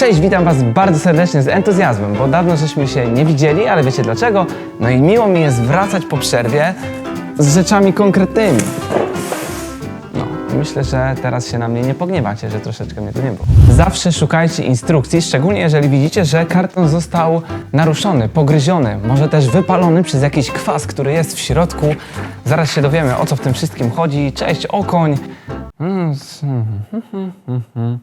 Cześć, witam Was bardzo serdecznie z entuzjazmem, bo dawno żeśmy się nie widzieli, ale wiecie dlaczego? No i miło mi jest wracać po przerwie z rzeczami konkretnymi. No, myślę, że teraz się na mnie nie pogniewacie, że troszeczkę mnie tu nie było. Zawsze szukajcie instrukcji, szczególnie jeżeli widzicie, że karton został naruszony, pogryziony, może też wypalony przez jakiś kwas, który jest w środku. Zaraz się dowiemy, o co w tym wszystkim chodzi. Cześć, okoń.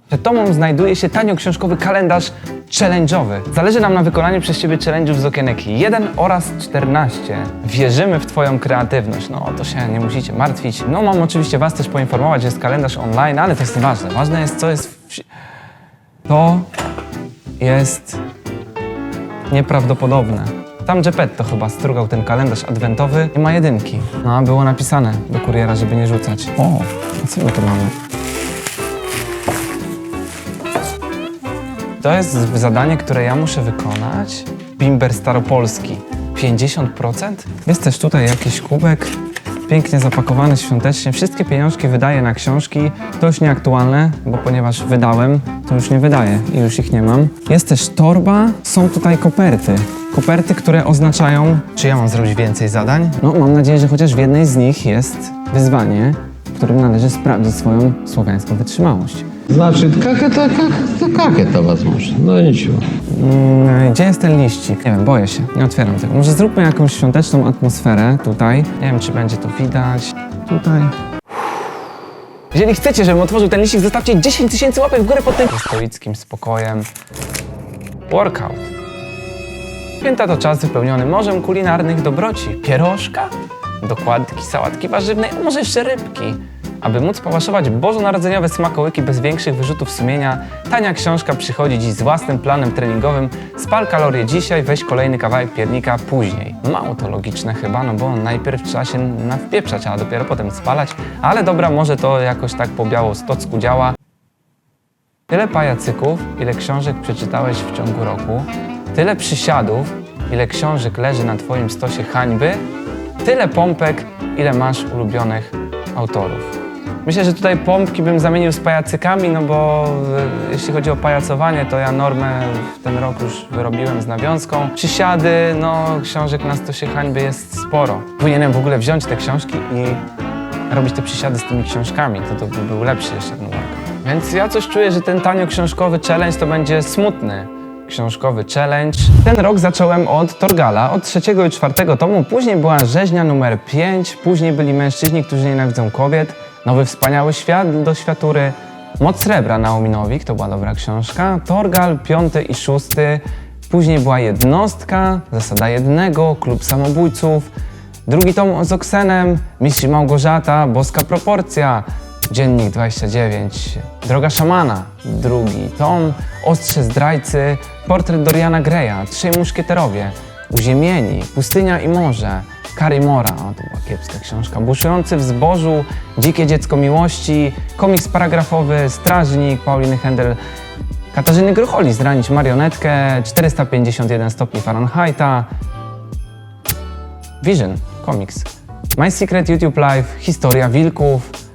Przed Tomą znajduje się tanio książkowy kalendarz challenge'owy. Zależy nam na wykonaniu przez Ciebie challenge'ów z okieneki 1 oraz 14. Wierzymy w Twoją kreatywność. No, to się nie musicie martwić. No, mam oczywiście Was też poinformować, że jest kalendarz online, ale to jest nieważne. Ważne jest, co jest w... To jest nieprawdopodobne. Tam Geppetto chyba strugał ten kalendarz adwentowy i ma jedynki. No, a było napisane do kuriera, żeby nie rzucać. O, a co my tu mamy? To jest zadanie, które ja muszę wykonać. Bimber Staropolski. 50%? Jest też tutaj jakiś kubek, pięknie zapakowany świątecznie. Wszystkie pieniążki wydaję na książki. To już nieaktualne, bo ponieważ wydałem, to już nie wydaję i już ich nie mam. Jest też torba, są tutaj koperty koperty, które oznaczają, czy ja mam zrobić więcej zadań. No, mam nadzieję, że chociaż w jednej z nich jest wyzwanie, w którym należy sprawdzić swoją słowiańską wytrzymałość. Znaczy, kakę to, kakę, kakę to was może. No nic. Mm, gdzie jest ten liścik? Nie wiem, boję się. Nie otwieram tego. Może zróbmy jakąś świąteczną atmosferę tutaj. Nie wiem, czy będzie to widać. Tutaj. Jeżeli chcecie, żebym otworzył ten liścik, zostawcie 10 tysięcy łapek w górę pod tym stoickim spokojem. Workout. Święta to czas wypełniony morzem kulinarnych dobroci. Pierożka, dokładki, sałatki warzywnej, a może jeszcze rybki. Aby móc pałaszować bożonarodzeniowe smakołyki bez większych wyrzutów sumienia, tania książka przychodzi dziś z własnym planem treningowym. Spal kalorie dzisiaj, weź kolejny kawałek piernika później. Mało to logiczne chyba, no bo najpierw trzeba się nawpieprzać, a dopiero potem spalać. Ale dobra, może to jakoś tak po białostocku działa. Tyle pajacyków, ile książek przeczytałeś w ciągu roku, tyle przysiadów, ile książek leży na Twoim stosie hańby, tyle pompek, ile masz ulubionych autorów. Myślę, że tutaj pompki bym zamienił z pajacykami, no bo e, jeśli chodzi o pajacowanie, to ja normę w ten rok już wyrobiłem z nawiązką. Przysiady, no książek na stosie hańby jest sporo. Powinienem w ogóle wziąć te książki i robić te przysiady z tymi książkami, to, to by był lepszy jeszcze ten workout. Więc ja coś czuję, że ten tanio książkowy challenge to będzie smutny książkowy challenge. Ten rok zacząłem od Torgala, od trzeciego i czwartego tomu, później była rzeźnia numer 5, później byli mężczyźni, którzy nienawidzą kobiet, Nowy Wspaniały Świat do Światury, Moc Srebra Naomi Nowik, to była dobra książka, Torgal, piąty i szósty, później była Jednostka, Zasada Jednego, Klub Samobójców, Drugi tom z Oksenem, Mistrz Małgorzata, Boska Proporcja, Dziennik 29, Droga Szamana, drugi tom, Ostrze Zdrajcy, Portret Doriana Greya, Trzej Muszkieterowie, Uziemieni, Pustynia i Morze, Karimora, o to była kiepska książka, Buszujący w zbożu, Dzikie Dziecko Miłości, komiks paragrafowy, Strażnik, Pauliny Händel, Katarzyny Grucholi, Zranić Marionetkę, 451 stopni Fahrenheita, Vision, komiks. My Secret YouTube Live, Historia Wilków,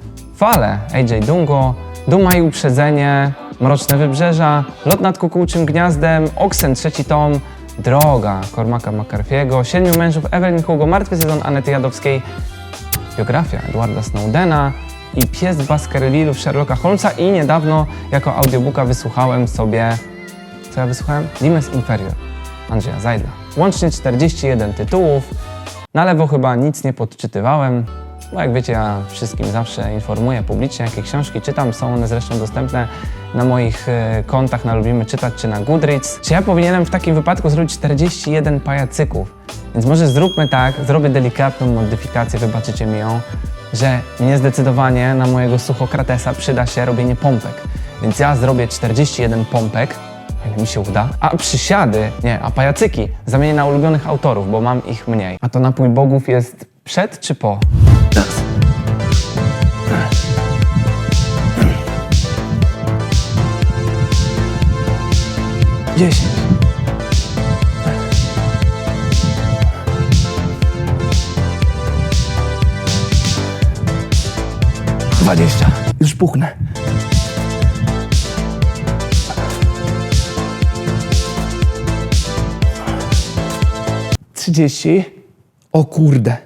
Fale, AJ Dungo, Duma i Uprzedzenie, Mroczne Wybrzeża, Lot nad kukułczym gniazdem, Oksen, trzeci tom, Droga, Cormaca McCarthy'ego, Siedmiu mężów Evelyn Hugo, Martwy sezon Anety Jadowskiej, biografia Edwarda Snowdena i Pies Baskervillów Sherlocka Holmesa i niedawno jako audiobooka wysłuchałem sobie, co ja wysłuchałem? Limes Inferior Andrzeja Zajdla. Łącznie 41 tytułów, na lewo chyba nic nie podczytywałem, bo jak wiecie, ja wszystkim zawsze informuję publicznie, jakie książki czytam. Są one zresztą dostępne na moich e, kontach na Lubimy Czytać czy na Goodreads. Czy ja powinienem w takim wypadku zrobić 41 pajacyków? Więc może zróbmy tak, zrobię delikatną modyfikację, wybaczycie mi ją, że mnie zdecydowanie na mojego suchokratesa przyda się robienie pompek. Więc ja zrobię 41 pompek, o ile mi się uda. A przysiady, nie, a pajacyki zamienię na ulubionych autorów, bo mam ich mniej. A to napój bogów jest przed czy po? 10. Dwadzieścia. Już puknę. Trzydzieści. O kurde.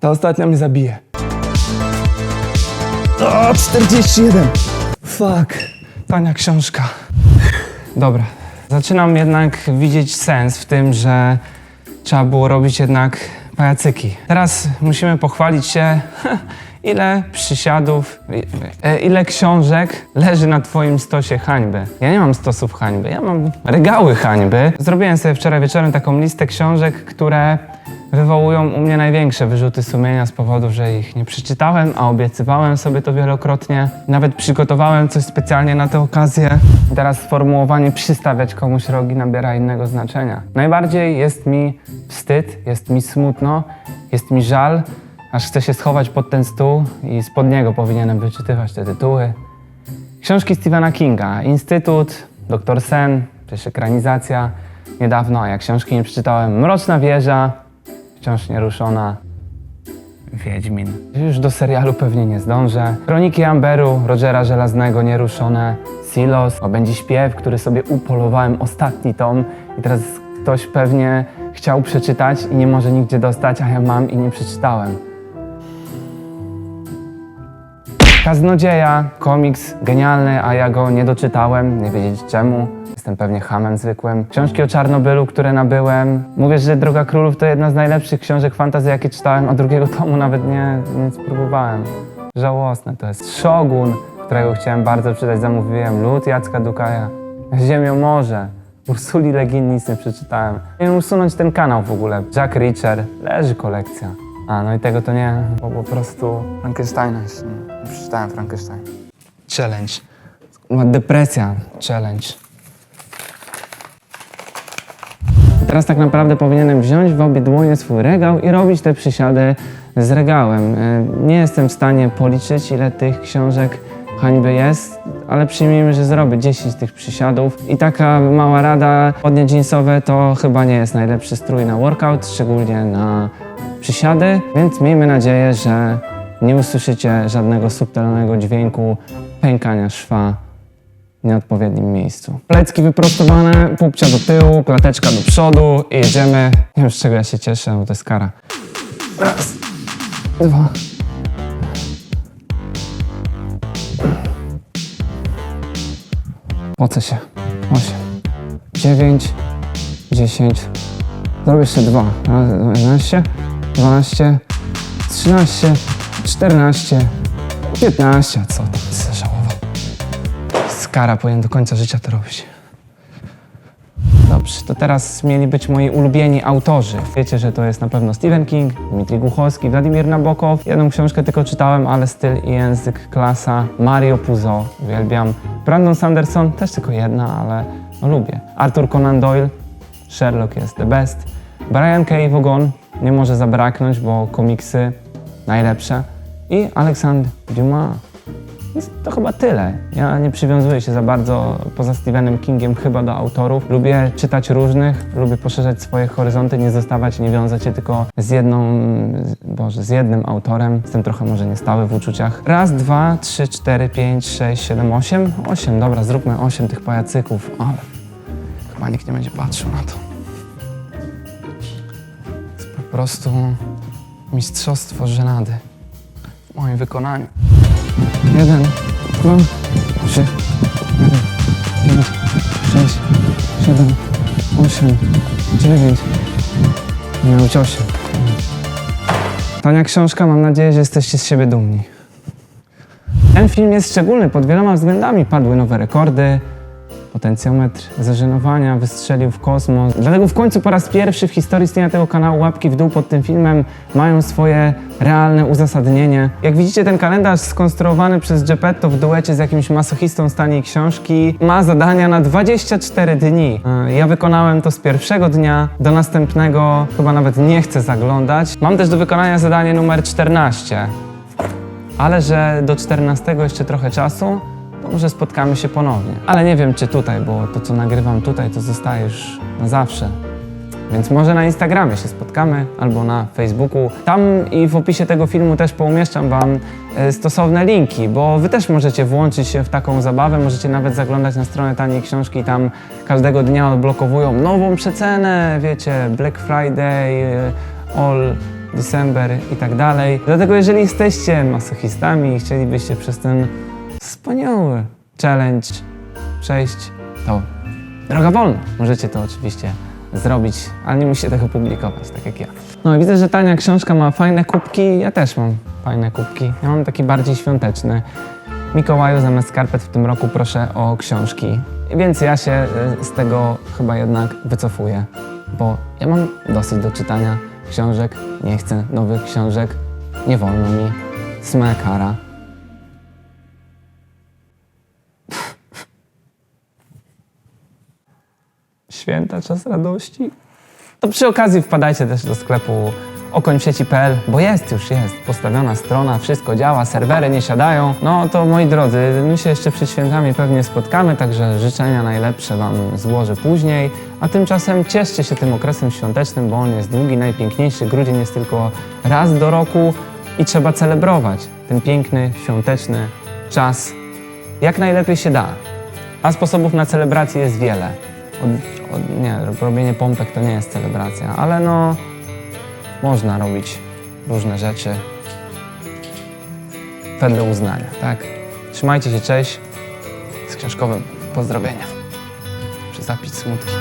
Ta ostatnia mnie zabije. O, 41. Fuck. Tania książka. Dobra. Zaczynam jednak widzieć sens w tym, że trzeba było robić jednak pajacyki. Teraz musimy pochwalić się, ile przysiadów, e, ile książek leży na twoim stosie hańby. Ja nie mam stosów hańby, ja mam regały hańby. Zrobiłem sobie wczoraj wieczorem taką listę książek, które wywołują u mnie największe wyrzuty sumienia z powodu, że ich nie przeczytałem, a obiecywałem sobie to wielokrotnie. Nawet przygotowałem coś specjalnie na tę okazję. Teraz sformułowanie przystawiać komuś rogi nabiera innego znaczenia. Najbardziej jest mi wstyd, jest mi smutno, jest mi żal, aż chcę się schować pod ten stół i spod niego powinienem wyczytywać te tytuły. Książki Stephena Kinga, Instytut, Doktor Sen, przecież ekranizacja niedawno, a ja książki nie przeczytałem. Mroczna Wieża, wciąż nieruszona. Wiedźmin. Już do serialu pewnie nie zdążę. Kroniki Amberu, Rogera Żelaznego, nieruszone. Silos, o będzie śpiew, który sobie upolowałem ostatni tom i teraz ktoś pewnie chciał przeczytać i nie może nigdzie dostać, a ja mam i nie przeczytałem. Kaznodzieja, komiks genialny, a ja go nie doczytałem, nie wiedzieć czemu. Jestem pewnie hamem zwykłym. Książki o Czarnobylu, które nabyłem. Mówię, że Droga Królów to jedna z najlepszych książek fantasy, jakie czytałem, a drugiego tomu nawet nie, nie spróbowałem. Żałosne to jest. Shogun, którego chciałem bardzo czytać, zamówiłem. Lud Jacka Dukaja. Ziemią Morze. Ursuli Legin nic nie przeczytałem. Miałem usunąć ten kanał w ogóle. Jack Reacher. Leży kolekcja. A, no i tego to nie, bo po prostu Frankensteina jeszcze nie, przeczytałem Frankenstein. Challenge. Depresja. Challenge. Teraz tak naprawdę powinienem wziąć w obie dłonie swój regał i robić te przysiady z regałem. E, Nie jestem w stanie policzyć, ile tych książek hańby jest, ale przyjmijmy, że zrobię 10 tych przysiadów. I taka mała rada, spodnie jeansowe to chyba nie jest najlepszy strój na workout, szczególnie na przysiady, więc miejmy nadzieję, że nie usłyszycie żadnego subtelnego dźwięku pękania szwa nieodpowiednim miejscu. Plecki wyprostowane, pupcia do tyłu, klateczka do przodu i jedziemy. Nie wiem z czego ja się cieszę, bo to jest kara. Raz, dwa. Pocę się. Osiem, dziewięć, dziesięć. Zrobię jeszcze dwa. Raz, jedenaście, dwanaście, trzynaście, czternaście, piętnaście. Co tam jest Skara powinien do końca życia to robić. Dobrze, to teraz mieli być moi ulubieni autorzy. Wiecie, że to jest na pewno Stephen King, Dmitrij Głuchowski, Władimir Nabokow. Jedną książkę tylko czytałem, ale styl i język klasa. Mario Puzo, uwielbiam. Brandon Sanderson, też tylko jedna, ale no, lubię. Arthur Conan Doyle, Sherlock jest the best. Brian K. Vaughan nie może zabraknąć, bo komiksy najlepsze. I Alexandre Dumas. To chyba tyle. Ja nie przywiązuję się za bardzo poza Stephenem Kingiem chyba do autorów. Lubię czytać różnych, lubię poszerzać swoje horyzonty, nie zostawać, nie wiązać się tylko z jedną, boże, z jednym autorem. Jestem trochę może niestały w uczuciach. Raz, dwa, trzy, cztery, pięć, sześć, siedem, osiem. Osiem, dobra, zróbmy osiem tych pajacyków, ale chyba nikt nie będzie patrzył na. To jest po prostu mistrzostwo żenady w moim wykonaniu. Jeden, dwa, trzy, cztery, pięć, sześć, siedem, osiem, dziewięć. Miał być osiem. Tania książka, mam nadzieję, że jesteście z siebie dumni. Ten film jest szczególny pod wieloma względami. Padły nowe rekordy, potencjometr zażenowania wystrzelił w kosmos. Dlatego w końcu po raz pierwszy w historii istnienia tego kanału łapki w dół pod tym filmem mają swoje realne uzasadnienie. Jak widzicie, ten kalendarz skonstruowany przez Geppetto w duecie z jakimś masochistą z taniej książki ma zadania na 24 dni. E, Ja wykonałem to z pierwszego dnia, do następnego chyba nawet nie chcę zaglądać. Mam też do wykonania zadanie numer 14 ale że do 14 jeszcze trochę czasu, może spotkamy się ponownie. Ale nie wiem, czy tutaj, bo to, co nagrywam tutaj, to zostaje już na zawsze. Więc może na Instagramie się spotkamy albo na Facebooku. Tam i w opisie tego filmu też poumieszczam Wam e, stosowne linki, bo Wy też możecie włączyć się w taką zabawę. Możecie nawet zaglądać na stronę taniej książki. Tam każdego dnia odblokowują nową przecenę, wiecie, Black Friday, e, All December i tak dalej. Dlatego, jeżeli jesteście masochistami i chcielibyście przez ten wspaniały challenge przejść, to droga wolna. Możecie to oczywiście zrobić, ale nie musicie tego publikować, tak jak ja. No i widzę, że Tania książka ma fajne kubki, ja też mam fajne kubki. Ja mam taki bardziej świąteczny. Mikołaju, zamiast skarpet w tym roku proszę o książki. Więc ja się y, z tego chyba jednak wycofuję, bo ja mam dosyć do czytania książek, nie chcę nowych książek, nie wolno mi. To jest moja kara. Święta, czas radości. To przy okazji wpadajcie też do sklepu okońsieci.pl, bo jest już, jest postawiona strona, wszystko działa, serwery nie siadają. No to moi drodzy, my się jeszcze przed świętami pewnie spotkamy, także życzenia najlepsze Wam złożę później. A tymczasem cieszcie się tym okresem świątecznym, bo on jest długi, najpiękniejszy. Grudzień jest tylko raz do roku i trzeba celebrować ten piękny, świąteczny czas jak najlepiej się da. A sposobów na celebrację jest wiele. Od, od, nie, robienie pompek to nie jest celebracja, ale no można robić różne rzeczy wedle uznania, tak? Trzymajcie się, cześć. Z książkowym pozdrowieniem. Muszę zapić smutki.